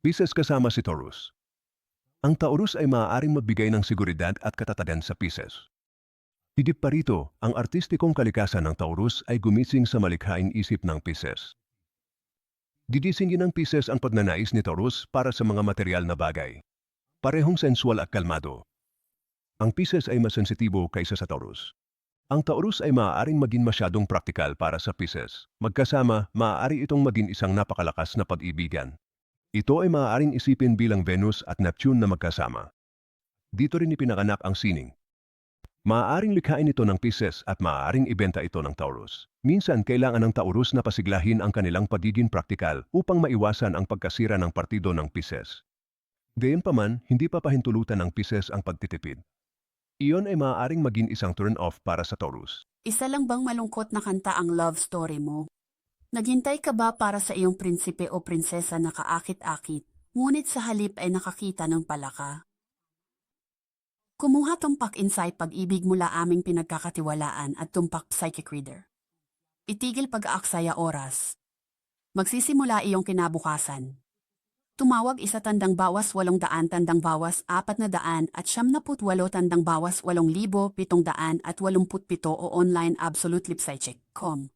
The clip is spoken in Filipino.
Pisces kasama si Taurus. Ang Taurus ay maaaring magbigay ng seguridad at katatagan sa Pisces. Higit pa rito, ang artistikong kalikasan ng Taurus ay gumising sa malikhaing isip ng Pisces. Didisingin ng Pisces ang pagnanais ni Taurus para sa mga material na bagay. Parehong sensual at kalmado. Ang Pisces ay mas sensitibo kaysa sa Taurus. Ang Taurus ay maaaring maging masyadong praktikal para sa Pisces. Magkasama, maaari itong maging isang napakalakas na pag-ibigan. Ito ay maaaring isipin bilang Venus at Neptune na magkasama. Dito rin ipinanganak ang sining. Maaaring likhain ito ng Pisces at maaaring ibenta ito ng Taurus. Minsan kailangan ng Taurus na pasiglahin ang kanilang pagiging praktikal upang maiwasan ang pagkasira ng partido ng Pisces. Gayunpaman, hindi pa pahintulutan ng Pisces ang pagtitipid. Iyon ay maaaring maging isang turn-off para sa Taurus. Isa lang bang malungkot na kanta ang love story mo? Naghintay ka ba para sa iyong prinsipe o prinsesa na kaakit-akit, ngunit sa halip ay nakakita ng palaka? Kumuha tumpak insight pag-ibig mula aming pinagkakatiwalaan at tumpak psychic reader. Itigil pag-aaksaya oras. Magsisimula iyong kinabukasan. Tumawag isa tandang bawas walong daan tandang bawas apat na daan at siyam na put walo tandang bawas walong libo pitong daan at walumput pito o online absolute lipsaycheck.com.